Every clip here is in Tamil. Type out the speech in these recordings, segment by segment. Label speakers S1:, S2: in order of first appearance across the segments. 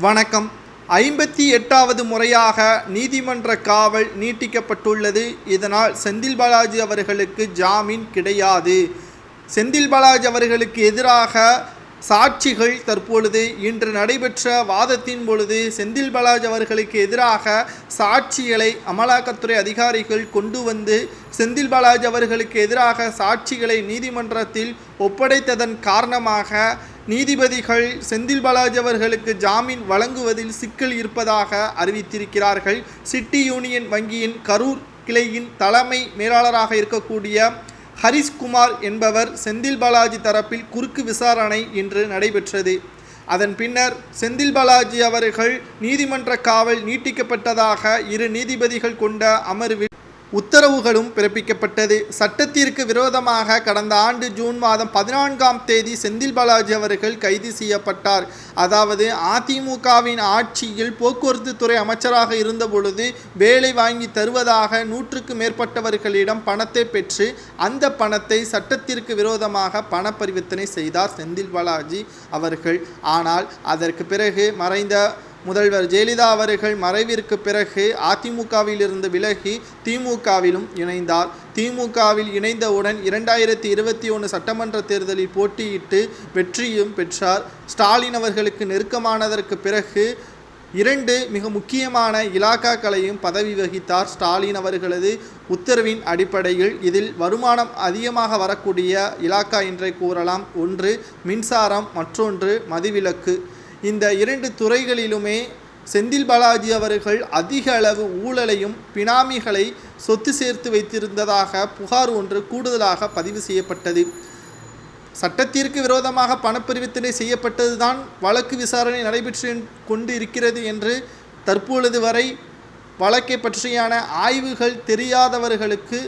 S1: வணக்கம். ஐம்பத்தி எட்டாவது முறையாக நீதிமன்ற காவல் நீட்டிக்கப்பட்டுள்ளது. இதனால் செந்தில் பாலாஜி அவர்களுக்கு ஜாமீன் கிடையாது. செந்தில் பாலாஜி அவர்களுக்கு எதிராக சாட்சிகள் தற்பொழுது இன்று நடைபெற்ற வாதத்தின் பொழுது செந்தில் பாலாஜ் அவர்களுக்கு எதிராக சாட்சிகளை அமலாக்கத்துறை அதிகாரிகள் கொண்டு வந்து செந்தில் பாலாஜ் அவர்களுக்கு எதிராக சாட்சிகளை நீதிமன்றத்தில் ஒப்படைத்ததன் காரணமாக நீதிபதிகள் செந்தில் பாலாஜ் அவர்களுக்கு ஜாமீன் வழங்குவதில் சிக்கல் இருப்பதாக அறிவித்திருக்கிறார்கள். சிட்டி யூனியன் வங்கியின் கரூர் கிளையின் தலைமை மேலாளராக இருக்கக்கூடிய ஹரிஷ்குமார் என்பவர் செந்தில் பாலாஜி தரப்பில் குறுக்கு விசாரணை இன்று நடைபெற்றது. அதன் பின்னர் செந்தில் பாலாஜி அவர்கள் நீதிமன்ற காவல் நீட்டிக்கப்பட்டதாக இரு நீதிபதிகள் கொண்ட அமர்வில் உத்தரவுகளும் பிறப்பிக்கப்பட்டது. சட்டத்திற்கு விரோதமாக கடந்த ஆண்டு ஜூன் மாதம் பதினான்காம் தேதி செந்தில் பாலாஜி அவர்கள் கைது செய்யப்பட்டார். அதாவது அதிமுகவின் ஆட்சியில் போக்குவரத்து துறை அமைச்சராக இருந்தபொழுது வேலை வாங்கி தருவதாக நூற்றுக்கு மேற்பட்டவர்களிடம் பணத்தை பெற்று அந்த பணத்தை சட்டத்திற்கு விரோதமாக பண பரிவர்த்தனை செய்தார் செந்தில் பாலாஜி அவர்கள். ஆனால் அதற்கு பிறகு மறைந்த முதல்வர் ஜெயலலிதா அவர்கள் மறைவிற்கு பிறகு அதிமுகவிலிருந்து விலகி திமுகவிலும் இணைந்தார். திமுகவில் இணைந்தவுடன் இரண்டாயிரத்தி இருபத்தி ஒன்று சட்டமன்ற தேர்தலில் போட்டியிட்டு வெற்றியும் பெற்றார். ஸ்டாலின் அவர்களுக்கு நெருக்கமானதற்கு பிறகு இரண்டு மிக முக்கியமான இலாக்காக்களையும் பதவி வகித்தார். ஸ்டாலின் அவர்களது உத்தரவின் அடிப்படையில் இதில் வருமானம் அதிகமாக வரக்கூடிய இலாக்கா என்றே கூறலாம். ஒன்று மின்சாரம் மற்றொன்று மதுவிலக்கு. இந்த இரண்டு துறைகளிலுமே செந்தில் பாலாஜி அவர்கள் அதிக அளவு ஊழலையும் பினாமிகளை சொத்து சேர்த்து வைத்திருந்ததாக புகார் ஒன்று கூடுதலாக பதிவு செய்யப்பட்டது. சட்டத்திற்கு விரோதமாக பணப்பரிவர்த்தனை செய்யப்பட்டதுதான் வழக்கு விசாரணை நடைபெற்று கொண்டு இருக்கிறது என்று தற்பொழுது வரை வழக்கை பற்றியான ஆய்வுகள் தெரியாதவர்களுக்கு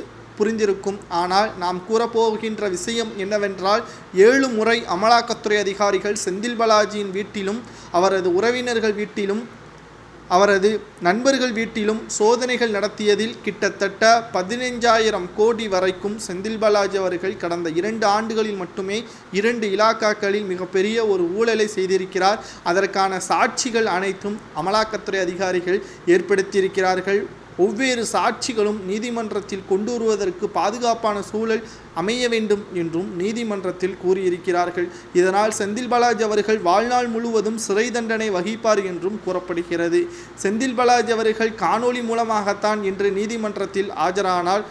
S1: புரிந்திருக்கும். ஆனால் நாம் கூறப்போகின்ற விஷயம் என்னவென்றால் ஏழு முறை அமலாக்கத்துறை அதிகாரிகள் செந்தில் பாலாஜியின் வீட்டிலும் அவரது உறவினர்கள் வீட்டிலும் அவரது நண்பர்கள் வீட்டிலும் சோதனைகள் நடத்தியதில் கிட்டத்தட்ட பதினைஞ்சாயிரம் கோடி வரைக்கும் செந்தில் பாலாஜி அவர்கள் கடந்த இரண்டு ஆண்டுகளில் மட்டுமே இரண்டு இலாக்காக்களில் மிகப்பெரிய ஒரு ஊழலை செய்திருக்கிறார். அதற்கான சாட்சிகள் அனைத்தும் அமலாக்கத்துறை அதிகாரிகள் ஏற்படுத்தியிருக்கிறார்கள். ஒவ்வேறு சாட்சிகளும் நீதிமன்றத்தில் கொண்டு வருவதற்கு பாதுகாப்பான சூழல் அமைய வேண்டும் என்றும் நீதிமன்றத்தில் கூறியிருக்கிறார்கள். இதனால் செந்தில் பாலாஜி அவர்கள் வாழ்நாள் முழுவதும் சிறை தண்டனை வகிப்பார் என்றும் கூறப்படுகிறது. செந்தில் பாலாஜி அவர்கள் காணொளி மூலமாகத்தான் இன்று நீதிமன்றத்தில் ஆஜரானால்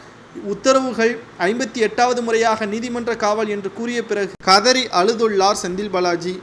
S1: உத்தரவுகள் ஐம்பத்தி எட்டாவது முறையாக நீதிமன்ற காவல் என்று கூறிய பிறகு கதறி அழுதுள்ளார் செந்தில் பாலாஜி.